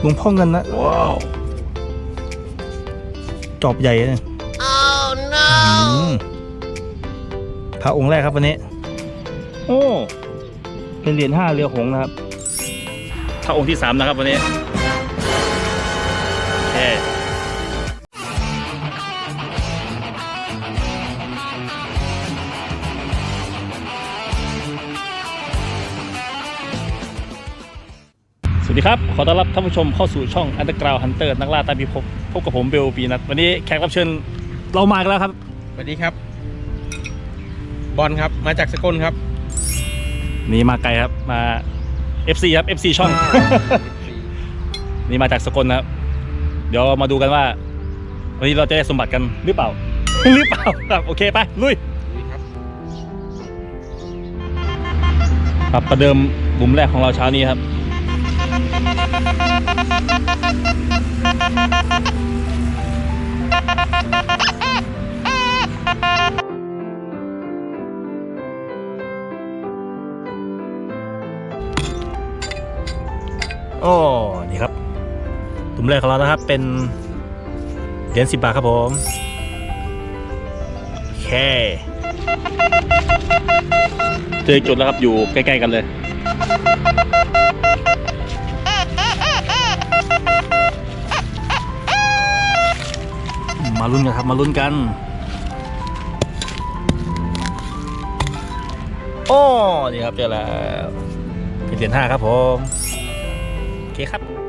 หลวงพ่อเงินนะว้าวจอบใหญ่เลย Oh no! อืมพระองค์แรกครับวันนี้ โอ้ เป็นเหรียญห้าเรือหงส์นะครับพระองค์ที่สามนะครับวันนี้ สวัสดีครับ ขอต้อนรับท่านผู้ชมเข้าสู่ช่อง Underground Hunter นักล่าตามพิภพพบกับผมเบลปีนัทวันนี้แขกรับเชิญเรามากันแล้วครับ สวัสดีครับ บอลครับ มาจากสกลครับ นี่มาไกลครับมา FC ครับ FC ช่อง นี่มาจากสกลนะครับ เดี๋ยวมาดูกันว่า วันนี้เราจะได้สมบัติกันหรือเปล่า หรือเปล่าครับโอเคไปลุยครับครับประเดิมบุมแรกของเราเช้านี้ครับ โอ้นี่ครับบุมแรกของเรานะครับ เป็นเหรียญสิบบาทครับผมโอเคเจอจุดแล้วครับอยู่ใกล้ ๆ กันเลย ลุ้นกันครับ มาลุ้นกัน โอ้นี่ครับเจอแล้วเป็นเหรียญห้าครับผม โอเคครับ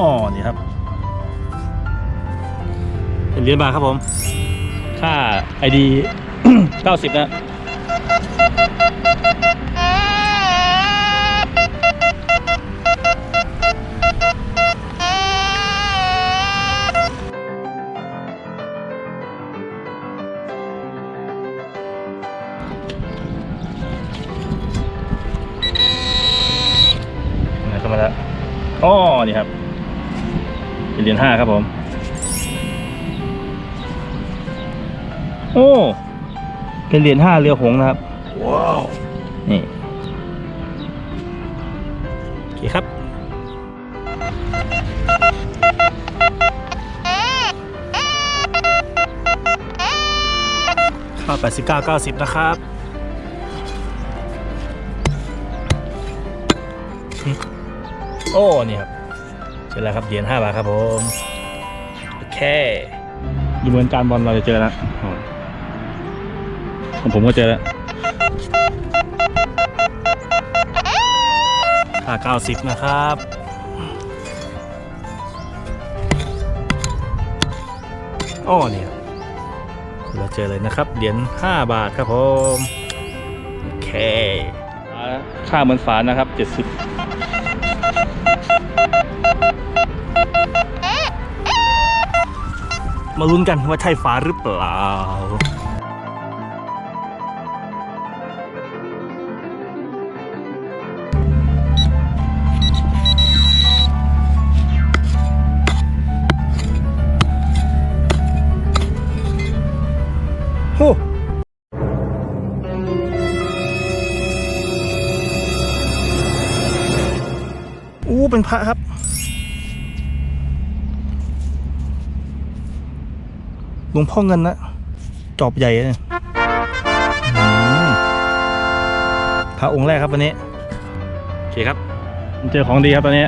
อ๋อนี่ครับเป็นเหรียญบาทครับผม ค่าไอดี90 นะนะเข้ามาแล้วอ๋อนี่ครับ เป็นเหรียญห้าครับผม โอ้ เป็นเหรียญห้าเรือหงส์นะครับ ว้าว นี่ โอเคครับข้าว89 90 นะครับโอ้ นี่ครับเจอแล้วครับเหรียญ5บาทครับผมโอเคดูเหมือนจานบอลเราจะเจอแล้วของผมก็เจอแล้วค่า90นะครับโอ้นี่ครับเราเจอเลยนะครับเหรียญ5บาทครับผม โอเคค่าเหมือนฝานะครับ70 มาลุ้นกันว่าใช่ฟ้าหรือเปล่า โอ้ เป็นพระครับ หลวงพ่อเงินนะจอบใหญ่เลยอืมพระองค์แรกครับวันนี้ โอเคครับ เจอของดีครับตอนนี้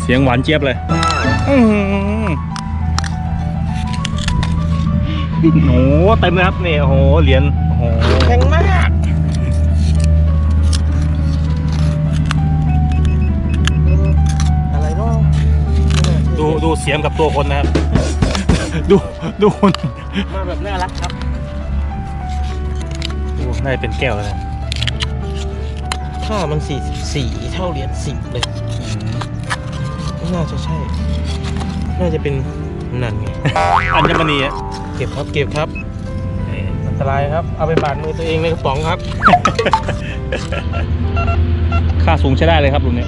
เสียงหวานเจี๊ยบเลยอื้อหือโอ้โหเต็มเลยครับนี่โอ้โหเหรียญ เสียงกับตัวคนนะครับ ดูดูคนมาแบบน่ารักครับดูน่าจะเป็นแก้วแล้วนะค่ามันสี่สี่เท่าเหรียญสิบเลยน่าจะใช่ น่าจะเป็นนั่นไง อัญมณีอะเก็บครับเก็บครับเอ่อน้ำตาตรายครับ เอาไปบาดมือตัวเองในกระป๋องครับ ค่าสูงใช้ได้เลยครับรุ่นนี้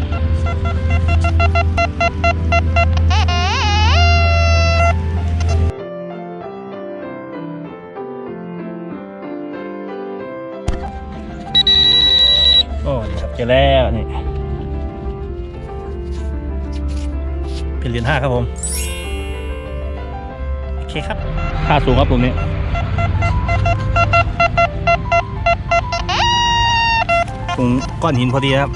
โอ้นี่ครับเจอแล้วนี่เป็นเหรียญห้าครับผม โอเคครับค่าสูงครับรุ่นนี้ตรงก้อนหินพอดีครับ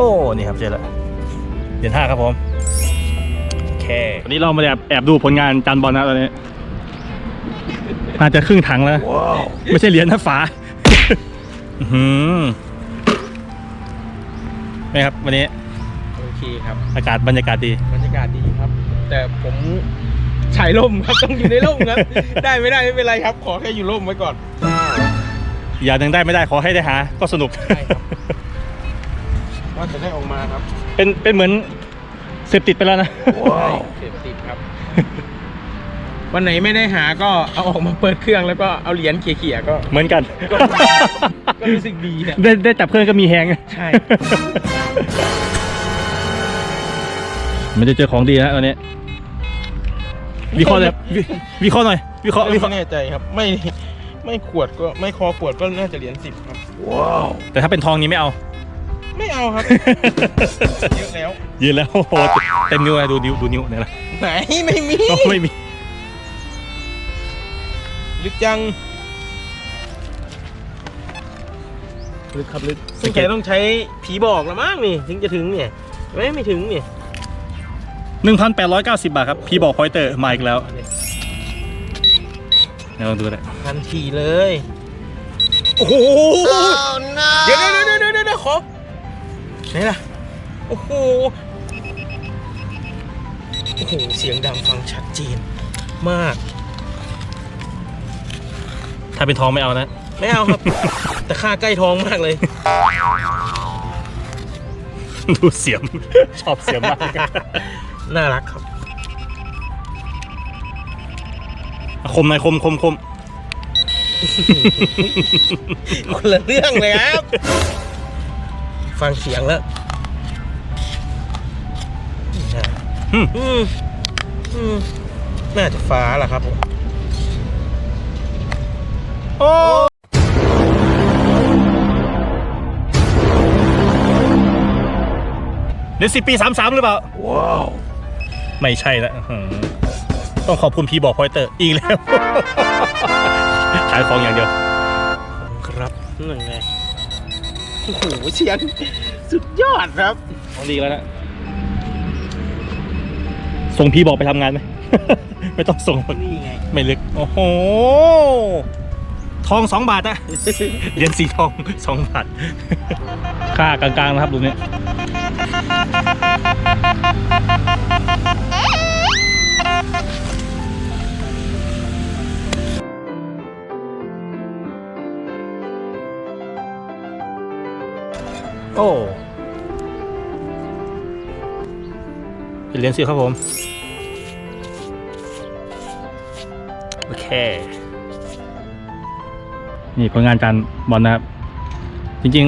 อ้นี่ครับเจอแล้วเหรียญห้าครับผมโอเควันนี้เรามาแอบแอบดูผลงานจานบอลนะตอนนี้น่าจะครึ่งถังแล้ว ไม่ใช่เหรียญนะฝาอื้อหือไม่ครับ วันนี้โอเคครับ อากาศบรรยากาศดีบรรยากาศดีครับ แต่ผมฉายร่มครับต้องอยู่ในร่มครับ ได้ไม่ได้ไม่เป็นไรครับ ขอแค่อยู่ร่มไว้ก่อน อย่างหนึ่งได้ไม่ได้ขอให้ได้หา ก็สนุกใช่ครับ ว่าจะได้ออกมาครับเป็นเป็นเหมือนเสพติดไปแล้วนะ เสพติดครับ วันไหนไม่ได้หาก็เอาออกมาเปิดเครื่องแล้วก็เอาเหรียญเขี่ยๆก็ เหมือนกัน ก็รู้สึกดีนะ ได้ได้จับเพื่อนก็มีแฮงใช่ มันจะเจอของดีนะตอนนี้วิเคราะห์เลยวิวิเคราะห์หน่อย วิเคราะห์วิเคราะห์ไม่แน่ใจครับ ไม่ไม่ขวดก็ไม่คอขวดก็น่าจะเหรียญสิบครับ แต่ถ้าเป็นทองนี้ไม่เอา ไม่เอาครับ เยอะแล้ว ยืนแล้วโอ้โหเต็มนิ้วเลยดูนิ้วดูนิ้วเนี่ยนะไหนไม่มี โอ้ไม่มีลึกจังลึกครับลึกสงสัยต้องใช้ผีบอกแล้วมั้งนี่ถึงจะถึงเนี่ยไม่ไม่ถึงเนี่ยหนึ่งพันแปดร้อยเก้าสิบบาทครับ พี่บอกพอยเตอร์มาอีกแล้วเดี๋ยวลองดูเลยทันทีเลย โอ้โหเดี๋ยวเดี๋ยวเดี๋ยวเดี๋ยวเดี๋ยวขอ ไหนล่ะ โอ้โห โอ้โห เสียงดังฟังชัดเจนมาก ถ้าเป็นทองไม่เอานะ ไม่เอาครับ แต่ค่าใกล้ท้องมากเลย ดูเสียม ชอบเสียมมาก น่ารักครับ คมหน่อยคมคมคม คนละเรื่องเลยครับ ฟังเสียงแล้วอืมอืมอืมน่าจะฟ้าล่ะครับผมโอ้เดี๋ยวสิบปีสามสามหรือเปล่า ว้าว ไม่ใช่ละอื้อหือต้องขอบคุณพีบอกพอยเตอร์อีกแล้ว ขายของอย่างเดียว ครับนั่นไงโอ้โหเสียงสุดยอดครับของดีแล้วนะส่งพีบอกไปทำงานไหม ไม่ต้องส่งนี่ไง ไม่ลึก โอ้โห ทองสองบาทอะ เหรียญสีทองสองบาท ค่ากลางๆนะครับดูนี่โอ้เป็นเหรียญสีครับผม โอเค นี่ผลงานจานบอลนะครับ จริง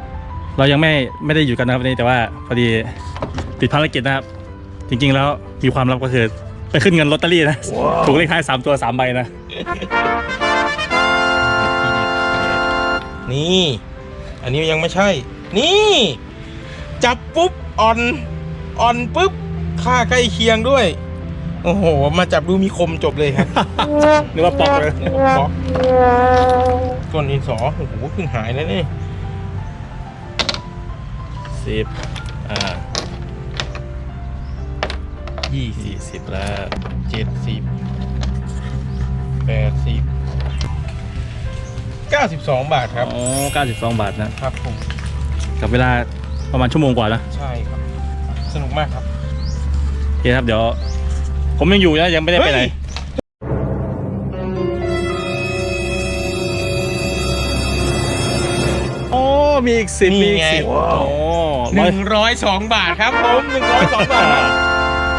ๆ เรายังไม่ไม่ได้อยู่กันนะครับวันนี้แต่ว่าพอดีติดภารกิจนะครับ จริงๆแล้วมีความลับก็คือไปขึ้นเงินลอตเตอรี่นะ ถูกเลขท้ายสามตัวสามใบนะ นี่ อันนี้ยังไม่ใช่ นี่ จับปุ๊บอ่อนอ่อนปุ๊บค่าใกล้เคียงด้วย โอ้โห มาจับดูมีคมจบเลยครับนึกว่าปอกเลยนี่ก็บล็อกก้อนดินสอโอ้โหเพิ่งหายแล้วนี่สิบอ่ายี่สี่สิบแล้วเจ็ดสิบแปดสิบเก้าสิบสองบาทครับ อ๋อเก้าสิบสองบาทนะครับผม กับเวลาประมาณชั่วโมงกว่านะใช่ครับ สนุกมากครับโอเคครับเดี๋ยว ผมยังอยู่นะยังไม่ได้ไปไหนเฮ้ยมีอีกสิบนี่มีอีกไงสิบว้าวโอ้หนึ่งร้อยสองบาทครับผมหนึ่งร้อยสองบาทครับ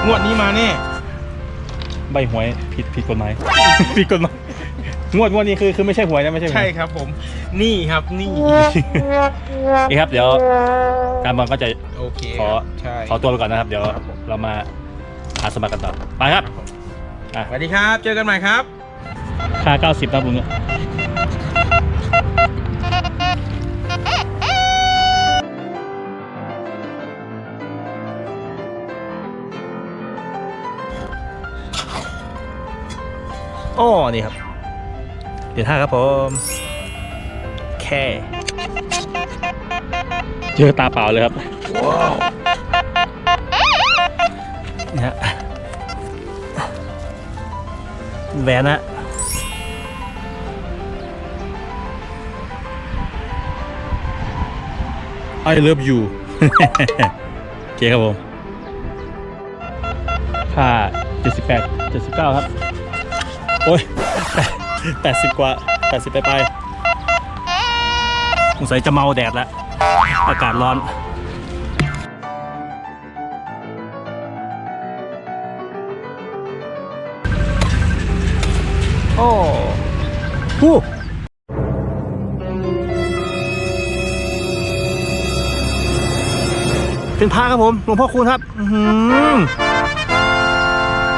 งวดนี้มาแน่ ใบหวยผิดผิดกฎหมาย ผิดกฎหมาย งวดงวดนี้คือคือไม่ใช่หวยนะไม่ใช่หวยใช่ครับผม นี่ครับนี่นี่ครับ เดี๋ยวการบอลก็จะโอเคขอใช่ขอตัวไปก่อนนะครับ เดี๋ยวเรามาหาสมัครกันต่อไปครับอะสวัสดีครับ เจอกันใหม่ครับค่า90นะบุญเนี่ยโอ้นี่ครับ เดี๋ยวท่าครับผมแค่เจอตาเปล่าเลยครับว้าวนี่ฮะแหวนนะ I love you โอเคครับผมค่า78 79 ครับ โอ้ย 80 กว่า 80 ไปไปสงสัยจะเมาแดดแล้ว อากาศร้อนโอ้ฮู้เป็นพระครับผมหลวงพ่อคูณครับอื้อหือ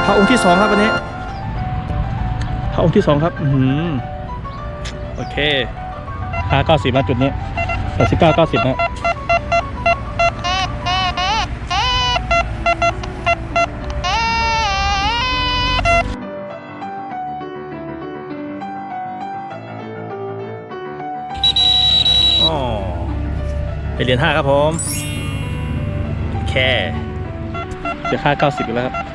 พระองค์ที่สองครับวันนี้พระ องค์ที่สองครับ อือหือโอเคค่าเก้าสิบนะจุดนี้แปดสิบเก้าเก้าสิบนะอ๋อเป็นเหรียญห้าครับผม แค่จะค่า90อยู่แล้วครับ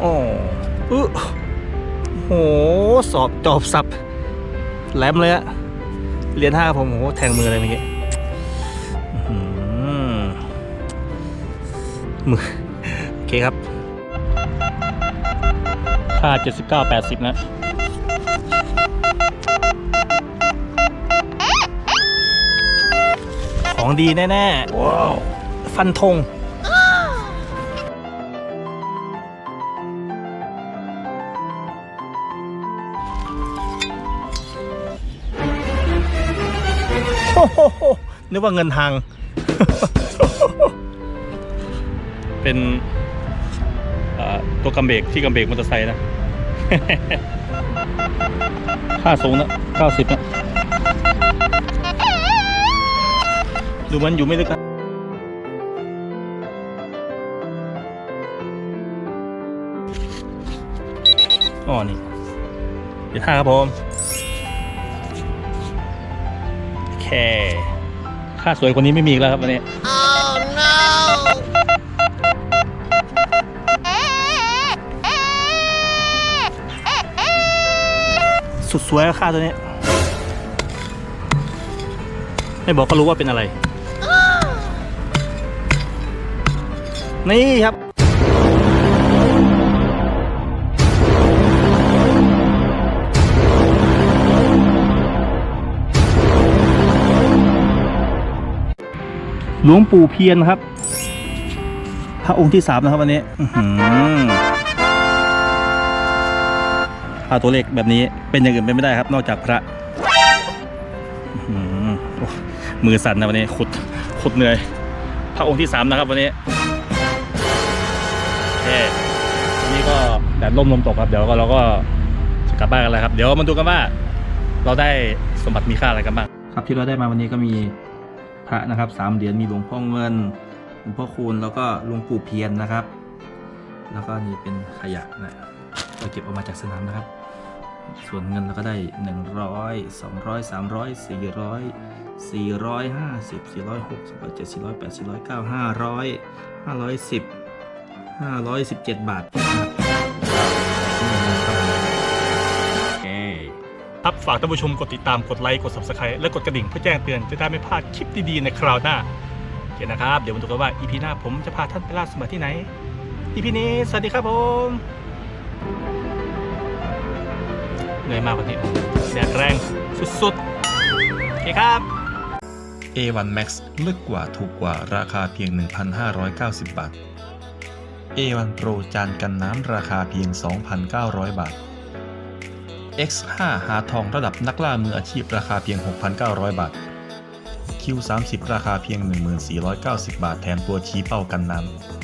โอ้อโห สอบจอบสับ แหลมเลยอะเหรียญห้าผมโอ้โหแทงมือเลยเมื่อกี้มมือ โอเคครับ ค่า 79 80 นะของดีแน่ ๆ ว้าว ฟันธง โหนึกว่าเงินทาง เป็นตัวกำเบรกที่กำเบรกมอเตอร์ไซค์นะ ค่าสูงนะ90นะ ดูมันอยู่ไม่ลึกนะอ๋อนี่เดี๋ยวท่าครับผม ค่ค่าสวยคนนี้ไม่มีอีกแล้วครับวันนี้สุดสวยค่าตัวนี้ ไม่บอกก็รู้ว่าเป็นอะไร นี่ครับ หลวงปู่เพียรครับ พระองค์ที่สามนะครับวันนี้อื้อหือพาตัวเลขแบบนี้เป็นอย่างอื่นเป็นไม่ได้ครับ นอกจากพระมือสั่นนะวันนี้ขุดขุดเหนื่อย พระองค์ที่สามนะครับวันนี้โอเควันนี้ก็แดดร่มลมตกครับ เดี๋ยวก็เราก็จะกลับบ้านกันแล้วครับ เดี๋ยวมาดูกันว่า เราได้สมบัติมีค่าอะไรกันบ้างครับที่เราได้มาวันนี้ก็มี พระนะครับสามเหรียญมีหลวงพ่อเงินหลวงพ่อคูณแล้วก็หลวงปู่เพียรนะครับ แล้วก็นี่เป็นขยะนะเราเก็บออกมาจากสนามนะครับ ส่วนเงินเราก็ได้ 100 200 300 400 450 460 700 800 900 500 510 517 บาทครับ ฝากท่านผู้ชมกดติดตามกดไลค์กด Subscribe และกดกระดิ่งเพื่อแจ้งเตือนจะได้ไม่พลาดคลิปดีๆในคราวหน้าเคนะครับ เดี๋ยวมาดูกันว่า EP หน้าผมจะพาท่านไปล่าสมบัติที่ไหน EP นี้ สวัสดีครับผมเหนื่อยมากวันนี้แดดแรงสุดๆโอเคครับ A1 Max ลึกกว่าถูกกว่าราคาเพียง 1,590 บาท A1 Pro จานกันน้ำราคาเพียง 2,900 บาท X5 หาทองระดับนักล่ามืออาชีพราคาเพียง 6,900 บาท Q30 ราคาเพียง 1490 บาท แถมตัวชี้เป้ากันน้ำ